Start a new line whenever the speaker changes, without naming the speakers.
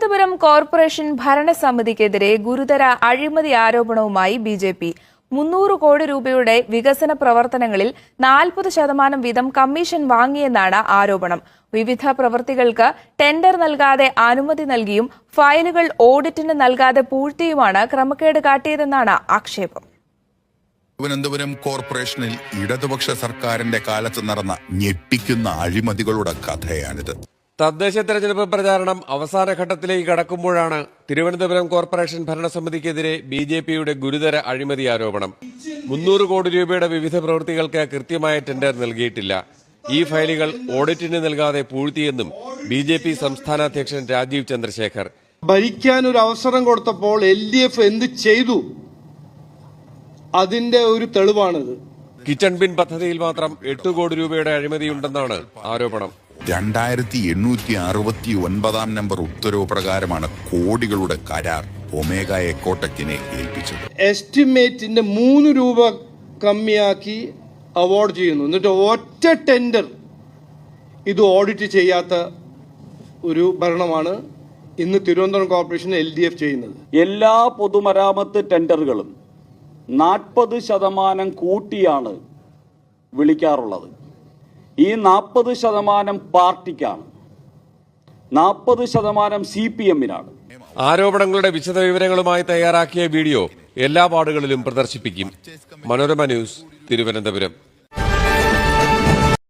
Thiruvananthapuram corporation ഭരണസമിതിക്കെതിരെ ഗുരുതര അഴിമതി ആരോപണവുമായി ബി ജെ പി. മുന്നൂറ് കോടി രൂപയുടെ വികസന പ്രവർത്തനങ്ങളിൽ നാൽപ്പത് ശതമാനം വീതം കമ്മീഷൻ വാങ്ങിയെന്നാണ് ആരോപണം. വിവിധ പ്രവൃത്തികൾക്ക് ടെൻഡർ നൽകാതെ അനുമതി നൽകിയും ഫയലുകൾ ഓഡിറ്റിന് നൽകാതെ പൂഴ്ത്തിയുമാണ് ക്രമക്കേട് കാട്ടിയതെന്നാണ് ആക്ഷേപം.
തിരുവനന്തപുരം കോർപ്പറേഷനിൽ ഇടതുപക്ഷ സർക്കാരിന്റെ കാലത്ത് നടന്ന ഞെട്ടിക്കുന്ന അഴിമതികളുടെ കഥയാണിത്.
തദ്ദേശ തെരഞ്ഞെടുപ്പ് പ്രചാരണം അവസാന ഘട്ടത്തിലേക്ക് കടക്കുമ്പോഴാണ് തിരുവനന്തപുരം കോർപ്പറേഷൻ ഭരണസമിതിക്കെതിരെ ബി ജെ പിയുടെ ഗുരുതര അഴിമതി ആരോപണം. മുന്നൂറ് കോടി രൂപയുടെ വിവിധ പ്രവൃത്തികൾക്ക് കൃത്യമായ ടെൻഡർ നൽകിയിട്ടില്ല. ഈ ഫയലുകൾ ഓഡിറ്റിന് നൽകാതെ പൂഴ്ത്തിയെന്നും ബി ജെ പി സംസ്ഥാന അധ്യക്ഷൻ രാജീവ് ചന്ദ്രശേഖർ.
ഭരിക്കാൻ ഒരു അവസരം കൊടുത്തപ്പോൾ എൽ ഡി എഫ് എന്ത് ചെയ്തു? അതിന്റെ ഒരു തെളിവാണിത്.
കിച്ചൺ ബിൻ പദ്ധതിയിൽ മാത്രം എട്ട് കോടി രൂപയുടെ അഴിമതിയുണ്ടെന്നാണ് ആരോപണം.
രണ്ടായിരത്തി എണ്ണൂറ്റി അറുപത്തി ഒൻപതാം നമ്പർ ഉത്തരവ് പ്രകാരമാണ് കോടികളുടെ കരാർ ഒമേഗ എക്കോട്ടക്കിനെ ഏൽപ്പിച്ചത്.
എസ്റ്റിമേറ്റിന്റെ മൂന്ന് രൂപ കമ്മിയാക്കി അവാർഡ് ചെയ്യുന്നു. എന്നിട്ട് ഒറ്റ ടെൻഡർ ഇത് ഓഡിറ്റ് ചെയ്യാത്ത ഒരു ഭരണമാണ് ഇന്ന് Thiruvananthapuram corporation L D F ചെയ്യുന്നത്.
എല്ലാ പൊതുമരാമത്ത് ടെൻഡറുകളും നാൽപ്പത് ശതമാനം കൂട്ടിയാണ് വിളിക്കാറുള്ളത്. ഈ നാൽപ്പത് ശതമാനം പാർട്ടിക്കാണ്. നാൽപ്പത് ശതമാനം സി പി എമ്മിനാണ്.
ആരോപണങ്ങളുടെ വിശദവിവരങ്ങളുമായി തയ്യാറാക്കിയ വീഡിയോ എല്ലാ വാർഡുകളിലും പ്രദർശിപ്പിക്കും. മനോരമ ന്യൂസ് തിരുവനന്തപുരം.